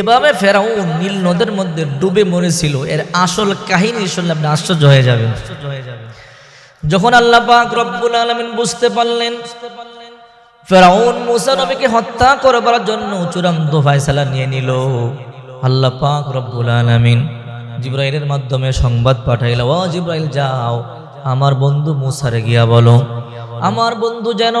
এভাবে ফেরাউন নীল নদের মধ্যে ডুবে মরেছিল। এর আসল কাহিনী শুনলে আপনি আশ্চর্য হয়ে যাবেন। যখন আল্লাহ পাক রব্বুল আলামিন বুঝতে পারলেন, ফেরাউন মুসা নবীকে হত্যা করবার জন্য চূড়ান্ত ফয়সালা নিয়ে নিল। আল্লাহ পাক রব্বুল আলামিন জিব্রাইলের মাধ্যমে সংবাদ পাঠাইল ও জিব্রাইল, যাও, আমার বন্ধু মুসারে গিয়া বলো। আমার বন্ধু যেন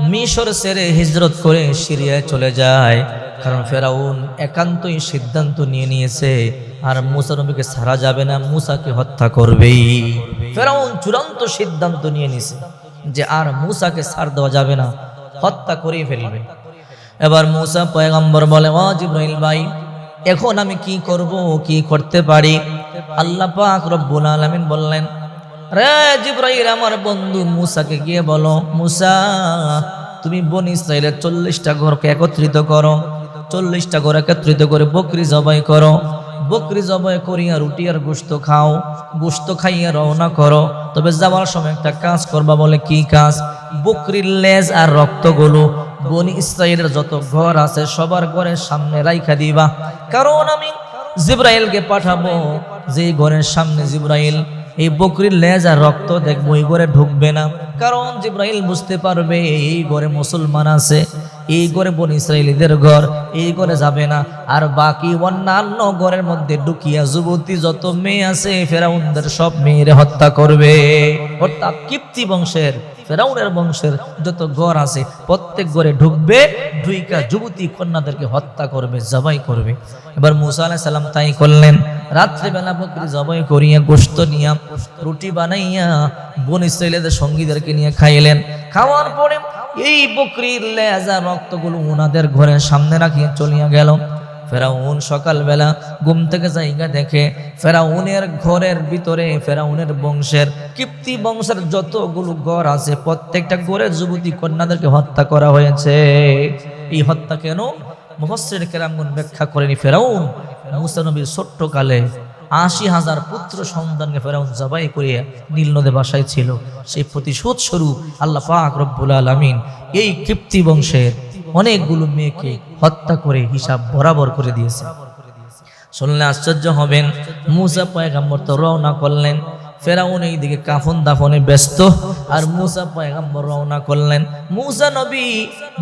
মিশর সেরে হিজরত করে সিরিয়ায় চলে যায়। কারণ ফেরাউন একান্তই সিদ্ধান্ত নিয়ে নিয়েছে, আর মুসা নবীকে ছাড়া যাবে না, মুসাকে হত্যা করবেই। ফেরাউন চূড়ান্ত সিদ্ধান্ত নিয়ে নিছে যে আর মুসাকে ছাড় দেওয়া যাবে না, হত্যা করেই ফেলবে। এবার মুসা পয়গম্বর বলে ও জিব্রাইল ভাই, এখন আমি কি করব, কি করতে পারি? আল্লাহ পাক রব্বুল আলামিন বললেন রে জিব্রাইল, আমার বন্ধু মুসাকে গিয়ে বলো, মুসা, তুমি বন ইসরায়েলের চল্লিশটা ঘরকে একত্রিত করো, চল্লিশটা ঘর একত্রিত করে বকরি জবাই করো, বকরি জবাই করিয়া রুটি আর গোস্ত খাও গোস্ত খাইয়া রওনা করো। তবে যাওয়ার সময় একটা কাজ করবা, বলে কি কাজ? বকরির লেজ আর রক্তগুলো বনি ইসরায়েলের যত ঘর আছে সবার ঘরের সামনে রাইখা দিবা। কারণ আমি জিব্রাইলকে পাঠাবো যে ঘরের সামনে জিব্রাইল এই বকরির লেজ আর রক্ত দেখব এই ঘরে ঢুকবে না। কারণ জিব্রাহিল বুঝতে পারবে এই ঘরে মুসলমান আছে। এই ঘরে বন ইসরায়েলিদের ঘর, এই ঘরে যাবে না। আর বাকি অন্যান্য ঘরের মধ্যে ঢুকিয়া যুবতী যত মেয়ে আছে, ফেরাউনদের সব মেয়েরে হত্যা করবে। অর্থাৎ কিপ্তি বংশের, ফেরাউনের বংশের যত ঘর আছে, প্রত্যেক ঘরে ঢুকবে, ঢুইকা যুবতী কন্যাদেরকে হত্যা করবে, জবাই করবে। এবার মুসা আলাহ সাল্লাম তাই করলেন। রাত্রিবেলা বকরি জবাই করিয়া গোস্ত নিয়া, রুটি বানাইয়া বন ইসরায়েলের সঙ্গীদেরকে নিয়ে খাইলেন। খাওয়ার পরে এই বকরির লেজা রক্তগুলো ওনাদের ঘরের সামনে রাখিয়া চলিয়া গেল। ফেরাউন সকালবেলা ঘুম থেকে জায়গা দেখে ফেরাউনের ঘরের ভিতরে ফেরাউনের বংশের, কিপ্তি বংশের যতগুলো ঘর আছে, প্রত্যেকটা ঘরে যুবতী কন্যাদেরকে হত্যা করা হয়েছে। এই হত্যা কেন? মুফসির কেরামগুন ব্যাখ্যা করেনি। ফেরাউন মুসানবীর ছোট্ট কালে আশি হাজার পুত্র সন্তানকে ফেরাউন জবাই করিয়া নীল নদে বাসায় ছিল। সেই প্রতিশোধ স্বরূপ আল্লাহ পাক রব্বুল আলমিন এই কৃপ্তি বংশের অনেকগুলো মেয়েকে হত্যা করে হিসাব বরাবর করে দিয়েছে। শুনলে আশ্চর্য হবেন, মুসা পয়গাম্বর তো রওনা করলেন। ফেরাউন এই দিকে কাফন দাফনে ব্যস্ত, আর মুসা পয়গাম্বর রওনা করলেন। মুসা নবী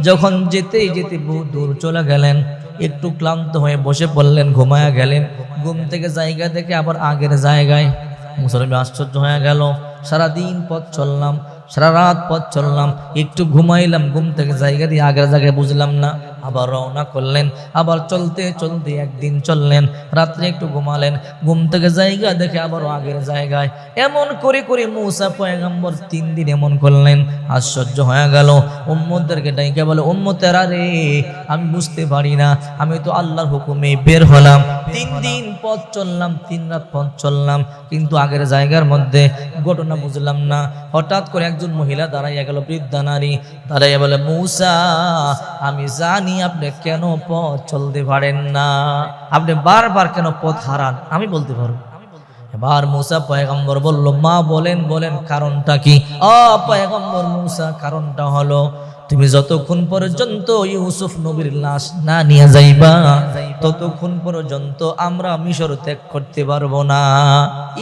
যখন যেতে যেতে বহু দূর চলে গেলেন। একটু ক্লান্ত হয়ে বসে পড়লেন, ঘুমায়া গেলেন। ঘুম থেকে জায়গা থেকে আবার আগের জায়গায়। মুসলমান আশ্চর্য হয়ে গেল। সারাদিন পথ চললাম, সারা রাত পথ চললাম, একটু ঘুমাইলাম, ঘুম থেকে জায়গা দিয়ে আগের জায়গায় বুঝলাম না। আবার রওনা করলেন, আবার চলতে চলতে একদিন চললেন, রাত্রে একটু ঘুমালেন, ঘুম থেকে জায়গা দেখে আবারও আগের জায়গায়। এমন করে করে মৌসা পয়গাম্বর তিন দিন এমন করলেন, আশ্চর্য হয়ে গেল উম্মদেরকে ডাইকে বলে, উম্মতেরা রে, আমি বুঝতে পারি না, আমি তো আল্লাহর হুকুমে বের হলাম, তিন দিন পথ চললাম, তিন রাত পথ চললাম, কিন্তু আগের জায়গার মধ্যে ঘটনা বুঝলাম না। হঠাৎ করে একজন মহিলা দাঁড়াইয়া গেল, বৃদ্ধা নারী, দাঁড়াইয়া বলে, মৌসা, আমি জানি আপনি কেন পথ চলতে পারেন না? আপনি বারবার কেন পথ হারান? আমি বলতে পারব। এবার মুসা পয়গম্বর বলল, মা, বলেন বলেন, কারণটা কি? অ, পয়গম্বর মুসা, কারণটা হলো তুমি যতক্ষণ পর্যন্ত ইউসুফ নবীর লাশ না নিয়ে যাইবা, ততক্ষণ পর্যন্ত আমরা মিশর ত্যাগ করতে পারব না।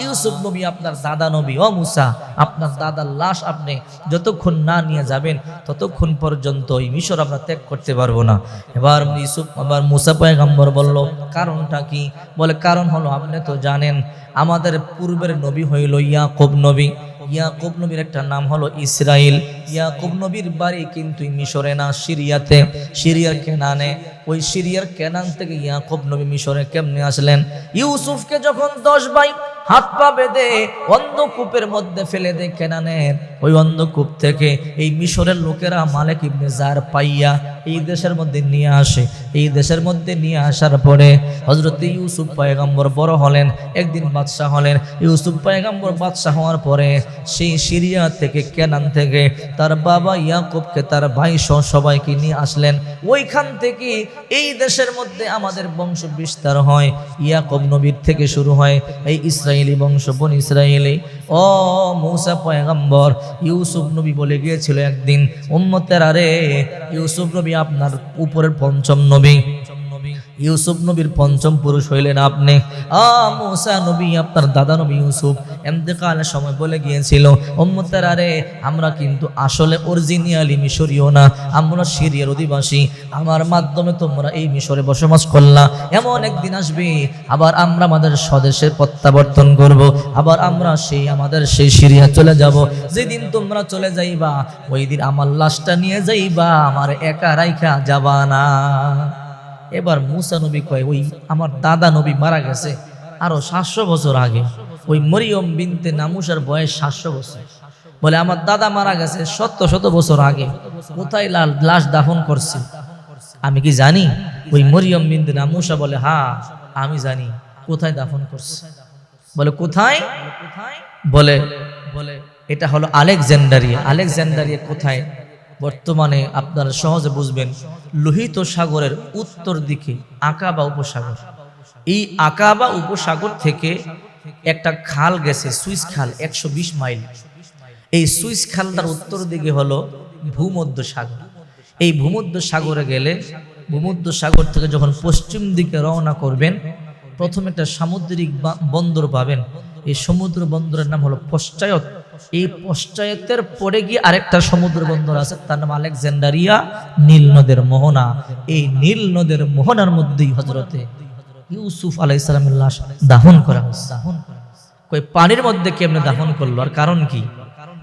ইউসুফ নবী আপনার দাদা নবী, ও মুসা, আপনার দাদার লাশ আপনি যতক্ষণ না নিয়ে যাবেন, ততক্ষণ পর্যন্ত এই মিশর আমরা ত্যাগ করতে পারব না। এবার ইউসুফ আবার মুসা পয়গম্বর বলল, কারণটা কি? বলে, কারণ হলো আপনি তো জানেন, আমাদের পূর্বের নবী হইল ইয়াকুব নবী। ইয়াকুব নবীর একটা নাম হলো ইসরাইল। ইয়াকুব নবীর বাড়ি কিন্তু মিশরে না, সিরিয়াতে। সিরিয়ার কেনানে। ওই সিরিয়ার কেনান থেকে ইয়াকুব নবী মিশরে কেমনে আসলেন? ইউসুফকে যখন দশ ভাই হাত পা বেঁধে অন্ধকূপের মধ্যে ফেলে দে কেনানের, ওই অন্ধকূপ থেকে এই মিশরের লোকেরা মালিক ইবনে জার পাইয়া এই দেশের মধ্যে নিয়ে আসে। এই দেশের মধ্যে নিয়ে আসার পরে হজরত ইউসুফ পায়গাম্বর বড় হলেন, একদিন বাদশাহ হলেন। ইউসুফ পায়গাম্বর বাদশাহ হওয়ার পরে সেই সিরিয়া থেকে, কেনান থেকে তার বাবা ইয়াকুবকে, তার ভাই সহ সবাইকে নিয়ে আসলেন। ওইখান থেকে এই দেশের মধ্যে আমাদের বংশ বিস্তার হয়। ইয়াকুব নবীর থেকে শুরু হয় এই ইসরায়েলি বংশ, বন ইসরায়েলি ও মৌসা পয়গম্বর, ইউসুফ নবী বলে গিয়েছিল একদিন, উম্মতের আরে ইউসুফ নবী আপনার উপরের পঞ্চম নবী। ইউসুফ নবীর পঞ্চম পুরুষ হইলেন আপনি। আ, মুসা নবী, আপনার দাদা নবী ইউসুফ। এমতেকালের সময় বলে গিয়েছিল ওম্মতের আরে, আমরা কিন্তু আসলে অরিজিনালি মিশরীয় না, আমরা সিরিয়ার অধিবাসী। আমার মাধ্যমে তোমরা এই মিশরে বসবাস করলা। এমন একদিন আসবে, আবার আমরা আমাদের স্বদেশে প্রত্যাবর্তন করব, আবার আমরা সেই আমাদের সেই সিরিয়া চলে যাব। যেদিন তোমরা চলে যাইবা, ওই দিন আমার লাশটা নিয়ে যাইবা, আমার একা রাইখা যাবা না। এবার মুসা নবী কয়, ওই আমার দাদা নবী মারা গেছে আরও সাতশো বছর আগে। ওই মরিয়ম বিনতে নামুসার বয়স সাতশো বছর। বলে, আমার দাদা মারা গেছে শত শত বছর আগে। কোথায় লাল লাশ দাফন করছে? আমি কি জানি? ওই মরিয়ম বিনতে নামুসা বলে হ্যাঁ আমি জানি। কোথায় দাফন করছে? বলে, কোথায়? বলে বলে, এটা হলো আলেকজান্ডারিয়া। আলেকজান্ডারিয়া কোথায়? বর্তমানে আপনারা সহজে বুঝবেন লোহিত সাগরের উত্তর দিকে আকাবা উপসাগর। এই আকাবা উপসাগর থেকে একটা খাল গেছে, সুইস খাল, একশো বিশ মাইল। এই সুইস খালটার উত্তর দিকে হলো ভূমধ্য সাগর। এই ভূমধ্য সাগরে গেলে ভূমধ্য সাগর থেকে যখন পশ্চিম দিকে রওনা করবেন, প্রথম একটা সামুদ্রিক বন্দর পাবেন। এই সমুদ্র বন্দরের নাম হলো পশ্চায়ত। এই পশ্চায়তের পরে গিয়ে আরেকটা সমুদ্র বন্দর আছে, তার নাম আলেকজান্ডারিয়া নীল নদের মোহনা। এই নীল নদের মোহনার মধ্যেই হজরতে ইউসুফ আলাইসালামের লাশ দাহন করা হয়েছে। দাহন কই, পানির মধ্যে কেমনে দাফন করল? আর কারণ কি?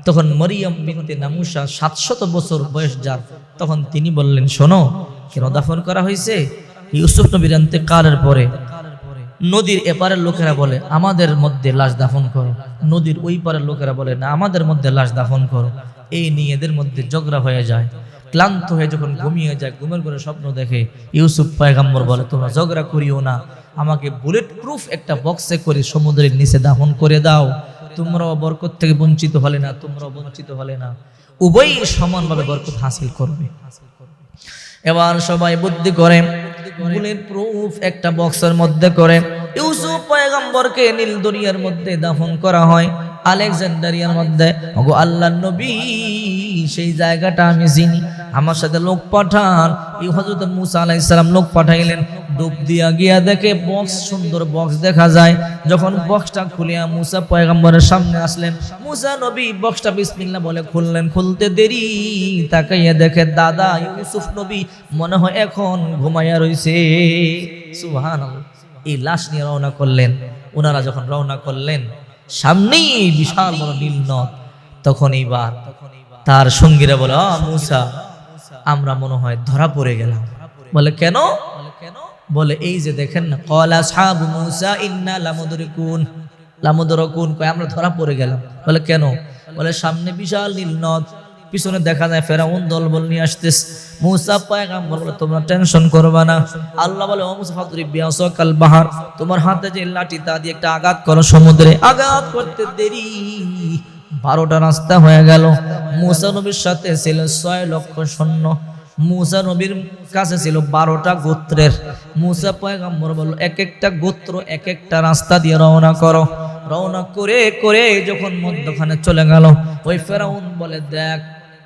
তখন মরিয়ম বিনতে নামুসা সাতশত বছর বয়স যার, তখন তিনি বললেন, শোনো, কেন দাফন করা হয়েছে? ইউসুফ নবীর কালের পরে নদীর এপারের লোকেরা বলে, আমাদের মধ্যে লাশ দাফন করো। নদীর ওই পারের লোকেরা বলে, না, আমাদের মধ্যে লাশ দাফন করো। এই নিয়ে এদের মধ্যে ঝগড়া হয়ে যায়। ক্লান্ত হয়ে যখন ঘুমিয়ে যায়, ঘুমের করে স্বপ্ন দেখে, ইউসুফ পায়গাম্বর বলে, তোমরা ঝগড়া করিও না। আমাকে বুলেট প্রুফ একটা বক্সে করে সমুদ্রের নিচে দাফন করে দাও। তোমরাও বরকত থেকে বঞ্চিত হলে না, তোমরাও বঞ্চিত হলে না। উভয়ই সমানভাবে বরকত হাসিল করবে। এবার সবাই বুদ্ধি করে বুলেট প্রুফ একটা বক্সের মধ্যে করে। ইউসুফ পয়গম্বরকে নীল দরিয়ার মধ্যে দাফন করা হয় আলেকজান্ডারিয়ার মধ্যে। আল্লাহ নবী সেই জায়গাটা আমি চিনি। আমার সাথে লোক পাঠান। এই হজরত মুসা আলাইসালাম লোক পাঠাইলেন। ডুব দিয়া গিয়া দেখে বক্স সুন্দর বক্স দেখা যায়। যখন বক্সটা খুলিয়া মুসা পয়গম্বরের সামনে আসলেন, মুসা নবী বক্সটা বিসমিল্লাহ বলে খুললেন। খুলতে দেরি, তাকাইয়া দেখে দাদা ইউসুফ নবী মনে হয় এখন ঘুমাইয়া রইছে। সুহান এই লাশ নিয়ে রওনা করলেন। ওনারা যখন রওনা করলেন, সামনেই বিশাল বড় নীল তখন এইবার তার সঙ্গীরা বলে মুসা আমরা মনে হয় ধরা পড়ে গেলাম। বলে কেন? বলে এই যে দেখেন না, কলা সাহাব মুসা ইন্না লামুদরিকুন। লামুদরকুন কয়, আমরা ধরা পড়ে গেলাম। বলে কেন? বলে সামনে বিশাল নীল নদ, পিছনে দেখা যায় ফেরাউন দলবল নিয়ে আসতেস মুসা পায়গাম্বর বলে, তোমরা টেনশন করবা না। আল্লাহ বলে, ও মুসা বিয়াসাকাল বাহার। তোমার হাতে যে লাঠি, তা দিয়ে একটা আঘাত করো সমুদ্রে। আঘাত করতে দেরি। বারোটা রাস্তা হয়ে গেল। মুসা নবীর সাথে ছিল ছয় লক্ষ সৈন্য। মুসা নবীর কাছে ছিল বারোটা গোত্রের। মুসা পয়গাম্বর বলল, এক একটা গোত্র এক একটা রাস্তা দিয়ে রওনা করো। রওনা করে করে যখন মধ্যখানে চলে গেল, ওই ফেরাউন বলে, দেখ,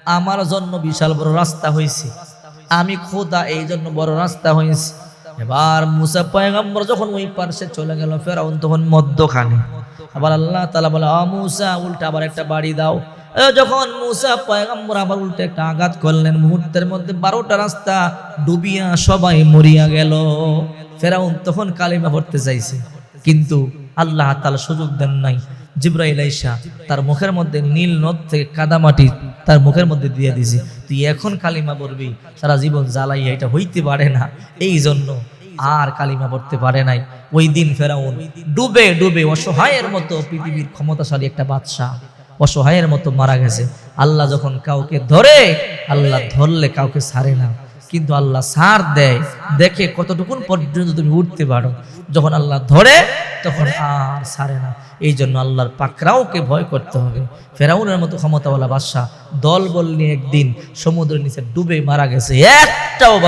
আমার জন্য বিশাল বড় রাস্তা হয়েছে আমি খোদা এই জন্য বড় রাস্তা হয়েছে এবার মুসা পয়গাম্বর যখন ওই পার্শ্বে চলে গেল, ফেরাউন তখন মধ্যখানে। আবার আল্লাহ তালা বলে মুসা, উল্টা আবার একটা বাড়ি দাও। যখন মুসা পয়গাম্বর আবার উল্টে একটা আঘাত করলেন, মুহূর্তের মধ্যে বারোটা রাস্তা ডুবিয়া সবাই মরিয়া গেল। ফেরাউন তখন কালিমা পড়তে চাইছে, কিন্তু আল্লাহ তালা সুযোগ দেন নাই। জিব্রাইল আইসা তার মুখের মধ্যে নীল নদ থেকে কাদামাটি তার মুখের মধ্যে দিয়ে দিছে। তুই এখন কালিমা পড়বি, সারা জীবন জ্বালাইয়া এটা হইতে পারে না। এই জন্য আর কালিমা পড়তে পারে নাই। ওই দিন ফেরাউন ডুবে ডুবে অসহায়ের মতো পৃথিবীর ক্ষমতাশালী একটা বাদশাহ অসহায়ের মতো মারা গেছে। আল্লাহ যখন কাউকে ধরে, আল্লাহ ধরলে কাউকে ছাড়ে না। কিন্তু আল্লাহ সার দেয়। দেখে কতটুকুন পর্যন্ত তুমি উঠতে পারো। যখন আল্লাহ ধরে, তখন আর সারে না। এই জন্য আল্লাহর পাকরাওকে ভয় করতে হবে। ফেরাউনের মতো ক্ষমতাওয়ালা বাদশাহ দল বল নিয়ে একদিন সমুদ্রের নিচে ডুবে মারা গেছে। একটাও